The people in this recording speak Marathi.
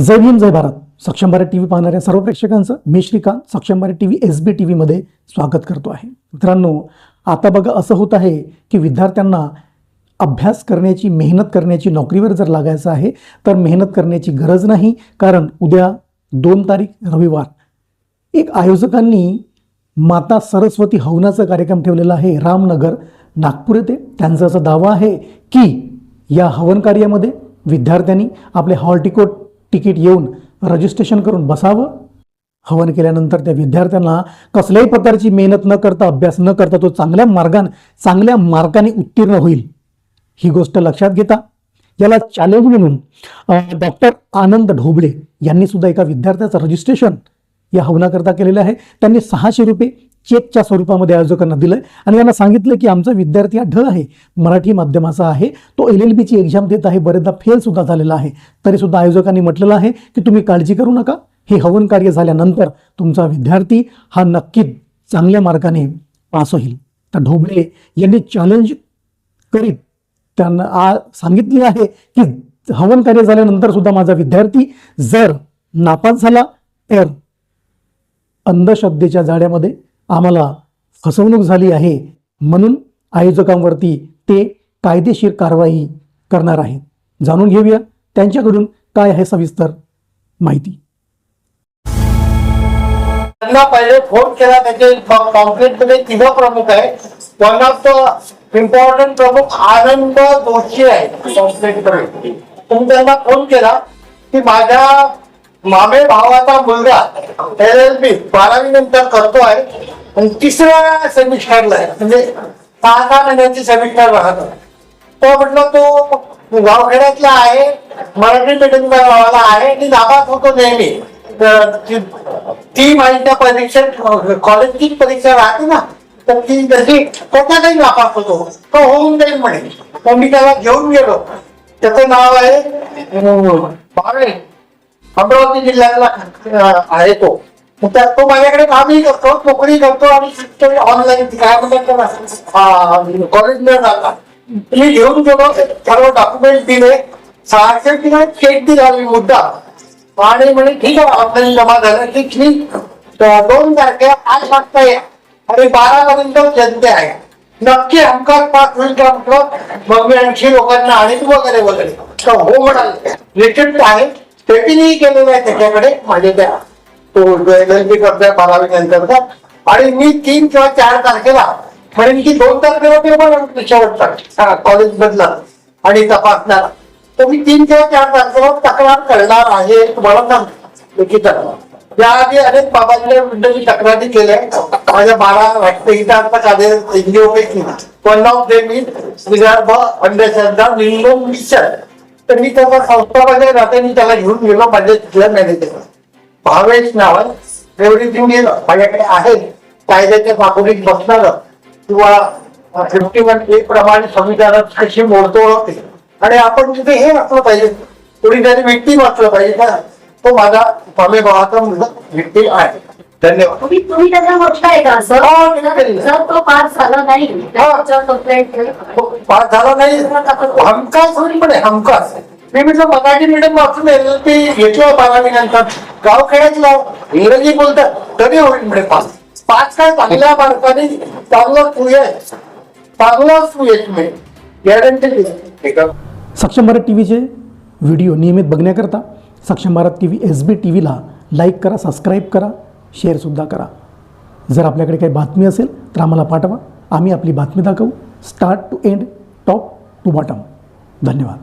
जय भीम जय भारत. सक्षम भारत टी व्ही पाहणाऱ्या सर्व प्रेक्षकांचं मी Shrikant Saksham Bharat T V S B T व्हीमध्ये स्वागत करतो आहे. मित्रांनो आता बघा असं होत आहे की विद्यार्थ्यांना अभ्यास करण्याची मेहनत करण्याची नोकरीवर जर लागायचं आहे तर मेहनत करण्याची गरज नाही. कारण उद्या दोन तारीख रविवार. एक आयोजकांनी माता सरस्वती हवनाचा कार्यक्रम ठेवलेला आहे रामनगर नागपूर येथे. त्यांचा असा दावा आहे की या हवन कार्यामध्ये विद्यार्थ्यांनी आपले हॉल तिकीट येऊन रजिस्ट्रेशन करून बसावं? हवन केल्यानंतर त्या विद्यार्थ्यांना कसल्याही प्रकारची मेहनत न करता अभ्यास न करता तो चांगल्या मार्गान चांगल्या मार्गाने उत्तीर्ण होईल. ही गोष्ट लक्षात घेता. याला चॅलेंज म्हणून डॉक्टर आनंद ढोबळे यांनी सुद्धा एका विद्यार्थ्याचं रजिस्ट्रेशन या हवनाकरता केलेलं आहे. त्यांनी सहाशे रुपये चेकच्या स्वरूपामध्ये आयोजकांना दिलं आणि त्यांना सांगितलं की आमचा विद्यार्थी हा ढ आहे. मराठी माध्यमाचा आहे. तो एल एल बीची एक्झाम देत आहे. बरेचदा फेलसुद्धा झालेला आहे. तरीसुद्धा आयोजकांनी म्हटलेलं आहे की तुम्ही काळजी करू नका. हे हवन कार्य झाल्यानंतर तुमचा विद्यार्थी हा नक्कीच चांगल्या मार्गाने पास होईल. तर ढोबळे यांनी चॅलेंज करीत त्यांना आ सांगितले आहे की हवन कार्य झाल्यानंतर सुद्धा माझा विद्यार्थी जर नापास झाला तर अंधश्रद्धेच्या जाड्यामध्ये आम्हाला फसवणूक झाली आहे म्हणून आयोजकांवरती ते कायदेशीर कारवाई करणार आहेत. जाणून घेऊया त्यांच्याकडून काय आहे सविस्तर माहिती. त्यांना पहिले फोन केला त्याचे कॉम्प्लेटमध्ये तिघ प्रमुख आहे वन ऑफ द इम्पॉर्टंट प्रमुख आनंद जोशी आहे मध्ये तुम्ही त्यांना फोन केला की माझ्या मामे भावाचा मुलगा एल एल बी बारावी नंतर करतो आहे आणि तिसऱ्या सेमिस्टरला आहे. म्हणजे सहा सहा महिन्यांची सेमिस्टर राहतो तो. म्हटलं तो गावखेड्यातला आहे मराठी मीडियम गावाला आहे आणि नापास होतो नेहमी. ती- माहिती परीक्षा कॉलेजची परीक्षा राहते ना तर ती जशी त्याच्यातही नापास होतो. तो होऊन जाईल म्हणे. तर मी त्याला घेऊन गेलो. त्याचं नाव आहे अं, बाळे. अमरावती जिल्ह्यातला आहे तो. त्या- तो माझ्याकडे कामही करतो नोकरी करतो आणि ऑनलाईन काय म्हणतात कॉलेजला जाता. मी घेऊन गेलो सर्व डॉक्युमेंट दिले. सहाशे तिला चेक दिला मी मुद्दा. आणि म्हणे ठीक आहे ऑनलाईन जमा झालं. की ठीक. दोन तारखे आज वाजता या. आणि बारा पर्यंत जनते आहे. नक्की हमखास पाच होईल का म्हटलं मग मी ऐंशी लोकांना आणीत वगैरे वगैरे. तर हो म्हणाले. रिटर्न आहे. पेटीनही केलेलं आहे त्याच्याकडे. माझ्या त्या तो एल एल बी करतोय बारावी नंतर आणि मी तीन किंवा चार तारखेला म्हणेन की दोन तारखेला पेपर शेवटचा कॉलेज मधला आणि तपासणार. तर मी तीन किंवा चार तारखेला तक्रार करणार आहे तुम्हाला सांगतो. लिखित त्याआधी अनेक बाबांच्या विरुद्ध मी तक्रारी केल्या. माझ्या बारा वाटतं कार्य एनजीओ पैकी one of them. Vidarbha Andhashraddha Nirmulan mission. तर मी त्याचा संस्थामध्ये राहते मी त्याला घेऊन गेलो माझ्या तिथल्या मॅनेजर भावेश नावात एव्हरीथिंग माझ्याकडे आहे कायद्याच्या मागोरीत बसणार किंवा फिफ्टी वन ए प्रमाणे संविधानात कशी मोडतोड होते. आणि आपण तिथे हे वाचलं पाहिजे. कोणीतरी व्यक्ती वाचलं पाहिजे. का तो माझा स्वामी भावाचा मुलगा व्यक्ती आहे. धन्यवाद. तुम्ही तुम्ही त्याचा बघताय का सर. जर तो पास झाला नाही. त्याच्यावर complaint केली. पास झाला नाही. हमखास मी म्हटलं मराठी मीडियम वाचून एल पी घेतलं बारावी नंतर गावखेड्यातला इंग्रजी बोलतात तरी होईल म्हणे पास. पाच काय चांगल्या मार्काने चांगलं तू ये तू येत म्हणे गॅरंटी दिली सक्षम भारत टी व्हीचे व्हिडिओ नियमित बघण्याकरता Saksham Bharat T V S B T व्हीला like करा सबस्क्राईब करा शेअरसुद्धा करा. जर आपल्याकडे काही बातमी असेल तर आम्हाला पाठवा. आम्ही आपली बातमी दाखवू. Start to end top to bottom धन्यवाद.